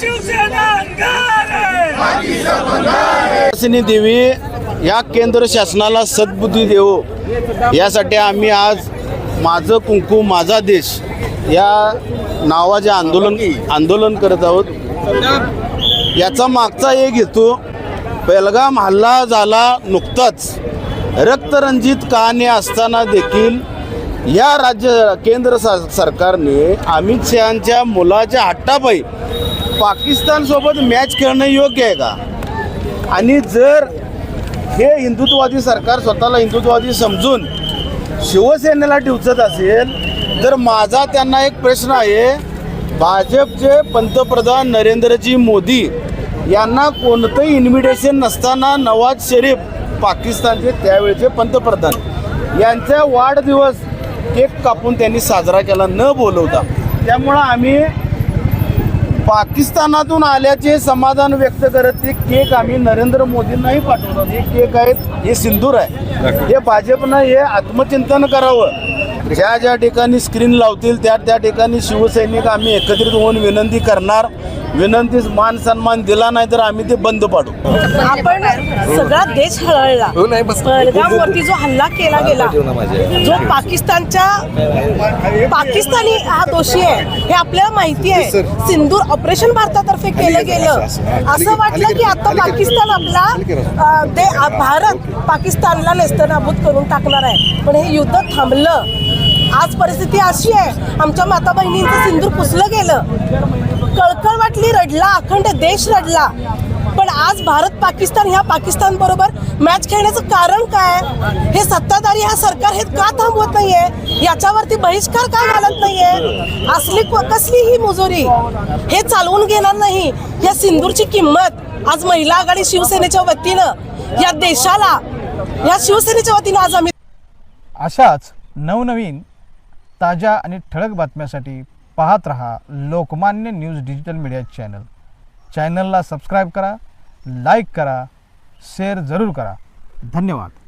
शिवसेना देवी या केंद्र शासनाला सद्बुद्धी देव. यासाठी आम्ही आज माझं कुंकू माझा देश या नावाचे आंदोलन आंदोलन करत आहोत. याचा मागचा एक हेतू बेलगाम हल्ला झाला नुकताच. रक्तरंजित कहाणी असताना देखील या राज्य केंद्र सा सरकारने अमित शहाच्या मुलाच्या हट्टापायी पाकिस्तानसोबत मॅच खेळणं योग्य आहे का? आणि जर हे हिंदुत्ववादी सरकार स्वतःला हिंदुत्ववादी समजून शिवसेनेला डिवचत असेल तर माझा त्यांना एक प्रश्न आहे. भाजपचे पंतप्रधान नरेंद्रजी मोदी यांना कोणतंही इन्व्हिटेशन नसताना नवाज शरीफ पाकिस्तानचे त्यावेळचे पंतप्रधान. यांचा वाढदिवस केक कापून त्यांनी साजरा केला न बोलवता. त्यामुळं आम्ही पाकिस्तानातून आल्याचे समाधान व्यक्त करत ते केक आम्ही नरेंद्र मोदींनाही पाठवतात हे केक आहेत हे सिंदूर आहे. हे भाजपनं हे आत्मचिंतन करावं. ज्या ज्या ठिकाणी स्क्रीन लावतील त्या त्या ठिकाणी शिवसैनिक आम्ही एकत्रित होऊन विनंती करणार. विनंतीस मान सन्मान दिला नाही तर आम्ही ते बंद पाडू. आपण सगळा देश हळहळला पहलगामवरती जो हल्ला केला गेला जो पाकिस्तानच्या पाकिस्तानी हा दोषी आहे हे आपल्याला माहिती आहे. सिंदूर ऑपरेशन भारतातर्फे केलं गेलं. असं वाटलं की आता पाकिस्तान आपला ते भारत पाकिस्तानला नेस्तनाबूत करून टाकणार आहे. पण हे युद्ध थांबलं. आज परिस्थिती अशी आहे. आमच्या माता बहिणींचं सिंदूर पुसलं गेलं. कळकळ रडला अखंड देश रडला पण आज भारत पाकिस्तान ह्या पाकिस्तान बरोबर मॅच खेळण्याचं कारण काय हे सत्ताधारी हा सरकार हे का थांबवत नाहीये? याच्यावरती बहिष्कार का घालत नाहीये? असली कसली ही मुजोरी? हे चालवून घेणार नाही. या सिंदूरची किंमत आज महिला आघाडी शिवसेनेच्या वतीनं या देशाला या शिवसेनेच्या वतीनं आज आम्ही अशाच नवनवीन ताज्या आणि ठळक बातम्यासाठी पाहत रहा Lokmanya news digital media channel. चॅनलला सबस्क्राईब करा लाईक करा शेअर जरूर करा. धन्यवाद.